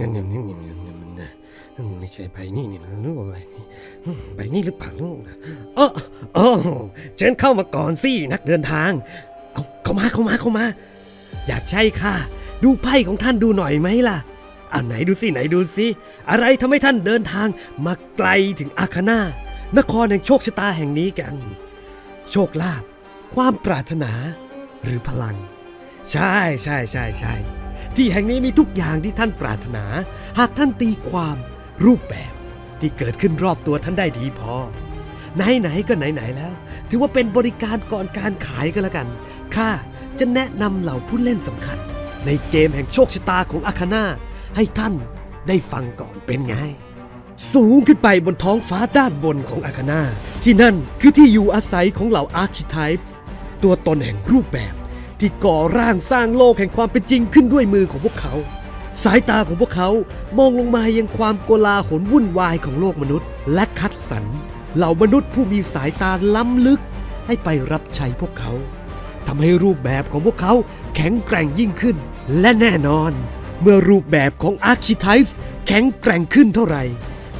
งั้นงั้นงั้นงั้นงั้นงั้นมันนะไม่ใช่ใบนี้นี่นะลูกใบนี้ใบนี้หรือเปล่าลูกเออเออเชิญเข้ามาก่อนสินักเดินทาง เอาเข้ามาเข้ามาเข้ามา อยากใช่ค่ะ ดูไพ่ของท่านดูหน่อยไหมล่ะอ่าไหนดูสิไหนดูสิอะไรทำให้ท่านเดินทางมาไกลถึงอาคานานครแห่งโชคชะตาแห่งนี้กัน โชคลาภความปรารถนา หรือพลัง ใช่ใช่ใช่ใช่ ที่แห่งนี้มีทุกอย่างที่ท่านปรารถนา หากท่านตีความรูปแบบที่เกิดขึ้นรอบตัวท่านได้ดีพอ ไหนๆก็ไหนๆแล้ว ถือว่าเป็นบริการก่อนการขายก็แล้วกัน ข้าจะแนะนำเหล่าผู้เล่นสำคัญ ในเกมแห่งโชคชะตาของอาคาน่าให้ท่านได้ฟังก่อนเป็นไง สูงขึ้นไปบนท้องฟ้าด้านบนของอาคาน่าที่นั่นคือที่อยู่อาศัยของเหล่าอาร์คิไทป์ตัวตนแห่งรูปแบบ ที่ก่อร่างสร้างโลกแห่งความเป็นจริงขึ้นด้วยมือของพวกเขา สายตาของพวกเขามองลงมายังความโกลาหลวุ่นวายของโลกมนุษย์ และคัดสรรเหล่ามนุษย์ผู้มีสายตาล้ำลึก ให้ไปรับใช้พวกเขาทำให้รูปแบบของพวกเขาแข็งแกร่งยิ่งขึ้น และแน่นอน เมื่อรูปแบบของ Archetypes แข็งแกร่งขึ้นเท่าไหร่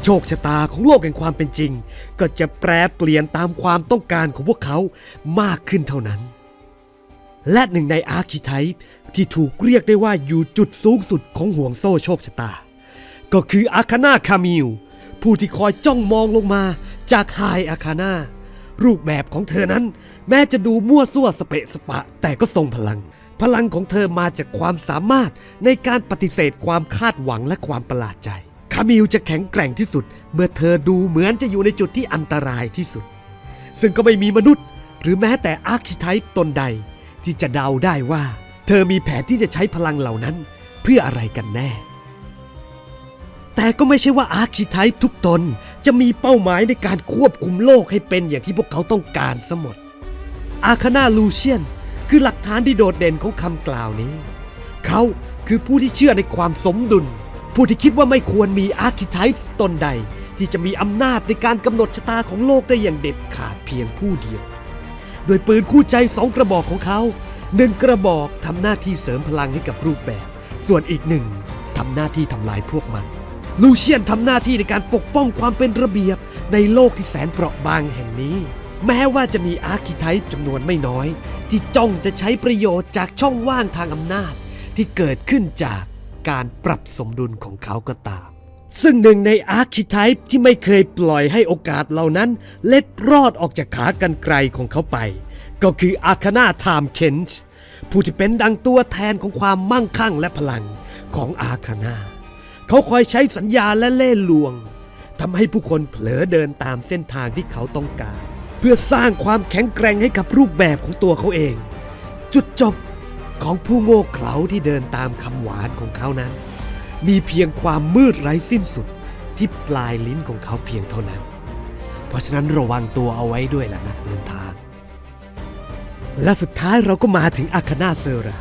โชคชะตาของโลกแห่งความเป็นจริง ก็จะแปรเปลี่ยนตามความต้องการของพวกเขามากขึ้นเท่านั้น และหนึ่งในอาร์คิไทป์ที่ถูกเรียกได้ว่าอยู่จุดสูงสุดของห่วงโซ่โชคชะตา ก็คืออาคาน่าคามิลผู้ที่คอยจ้องมองลงมาจากไฮอาคาน่ารูปแบบของเธอนั้น แม้จะดูมั่วซั่วสเปะสปะ แต่ก็ทรงพลัง พลังของเธอมาจากความสามารถในการปฏิเสธความคาดหวังและความประหลาดใจ คามิลจะแข็งแกร่งที่สุด เมื่อเธอดูเหมือนจะอยู่ในจุดที่อันตรายที่สุด ซึ่งก็ไม่มีมนุษย์ หรือแม้แต่อาร์คิไทป์ตนใด ที่จะเดาได้ว่า เธอมีแผนที่จะใช้พลังเหล่านั้น เพื่ออะไรกันแน่ แต่ก็ไม่ใช่ว่าอาร์คิไทป์ทุกตนจะมีเป้าหมายในการควบคุมโลกให้เป็นอย่างที่พวกเขาต้องการสมดอาคานาลูเชียนคือหลักฐานที่โดดเด่นของคำกล่าวนี้ เขาคือผู้ที่เชื่อในความสมดุล ผู้ที่คิดว่าไม่ควรมีอาร์คิไทป์ตนใด ที่จะมีอำนาจในการกำหนดชะตาของโลกได้อย่างเด็ดขาดเพียงผู้เดียว โดยปืนคู่ใจสองกระบอกของเขาหนึ่งกระบอกทำหน้าที่เสริมพลังให้กับรูปแบบ ส่วนอีกหนึ่งทำหน้าที่ทำลายพวกมัน ลูเชียนทำหน้าที่ในการปกป้องความเป็นระเบียบในโลกที่แสนเปราะบางแห่งนี้ แม้ว่าจะมีอาร์คิไทป์จำนวนไม่น้อย ที่จ้องจะใช้ประโยชน์จากช่องว่างทางอำนาจ ที่เกิดขึ้นจากการปรับสมดุลของเขาก็ตาม ซึ่งหนึ่งในอาร์คิไทป์ที่ไม่เคยปล่อยให้โอกาสเหล่านั้น เล็ดรอดออกจากขากันไกลของเขาไป ก็คืออาคานาไทม์เคนช์ผู้ที่เป็นดังตัวแทนของความมั่งคั่งและพลังของอาคานาเขาคอยใช้สัญญาและเล่ห์ลวงทำให้ผู้คนเผลอเดินตามเส้นทางที่เขาต้องการ เพื่อสร้างความแข็งแกร่งให้กับรูปแบบของตัวเขาเอง จุดจบของผู้โง่เขลาที่เดินตามคำหวานของเขานั้น มีเพียงความมืดไร้สิ้นสุดที่ปลายลิ้นของเขาเพียงเท่านั้น เพราะฉะนั้นระวังตัวเอาไว้ด้วยล่ะนักเดินทาง และสุดท้ายเราก็มาถึงอาคานาเซรา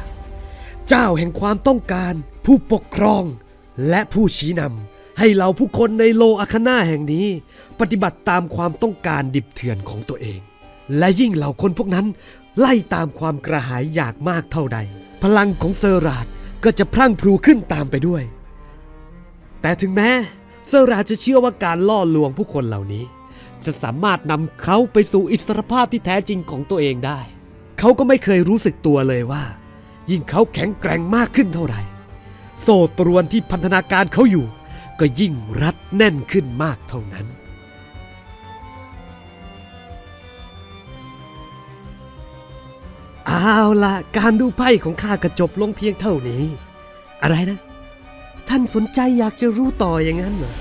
เจ้าแห่งความต้องการ ผู้ปกครอง และผู้ชี้นำให้เหล่าผู้คนในโลอาคานาแห่งนี้ ปฏิบัติตามความต้องการดิบเถื่อนของตัวเอง และยิ่งเหล่าคนพวกนั้น ไล่ตามความกระหายอยากมากเท่าใด พลังของเซอราดก็จะพรั่งพรูขึ้นตามไปด้วย แต่ถึงแม้เซอราจะเชื่อว่าการล่อลวงผู้คนเหล่านี้ จะสามารถนำเขาไปสู่อิสรภาพที่แท้จริงของตัวเองได้ เขาก็ไม่เคยรู้สึกตัวเลยว่า ยิ่งเขาแข็งแกร่งมากขึ้นเท่าไหร่ โซ่ตรวนที่พันธนาการเขาอยู่ ก็ยิ่งรัดแน่นขึ้นมากเท่านั้นเอาล่ะการดูไพ่ของข้าก็จบลงเพียงเท่านี้ อะไรนะ ท่านสนใจอยากจะรู้ต่ออย่างนั้นเหรอ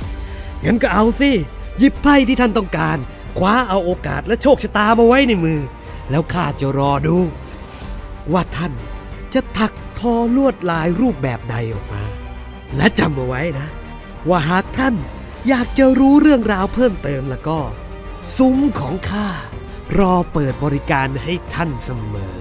งั้นก็เอาสิ หยิบไพ่ที่ท่านต้องการ คว้าเอาโอกาสและโชคชะตามาไว้ในมือ แล้วข้าจะรอดู ว่าท่านจะถักทอลวดลายรูปแบบใดออกมา และจำเอาไว้นะ ว่าหากท่านอยากจะรู้เรื่องราวเพิ่มเติมแล้วก็ ซุ้มของข้ารอเปิดบริการให้ท่านเสมอ